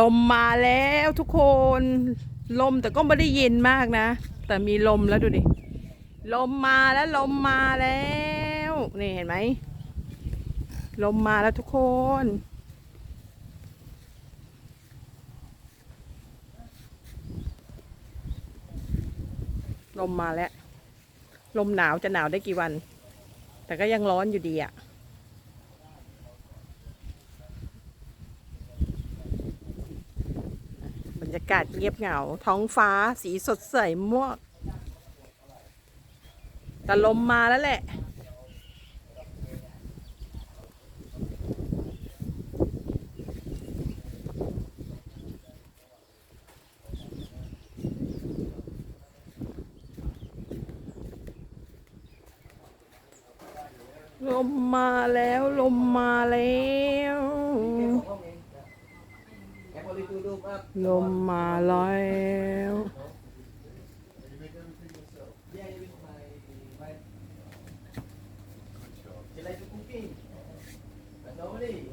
ลมมาแล้วทุกคน ลมแต่ก็ไม่ได้เย็นมากนะ แต่มีลมแล้วดูดิ ลมมาแล้วลมมาแล้วนี่เห็นไหมลมมาแล้วทุกคน ลมมาแล้ว ลมหนาวจะหนาวได้กี่วัน แต่ก็ยังร้อนอยู่ดีอะบ รรยากาศเงียบเหงา ท้องฟ้าสีสดใสม่วงแต่ลมมาแล้วแหละลมมาแล้ว ลมมาแล้ว ลมมาแล้ว She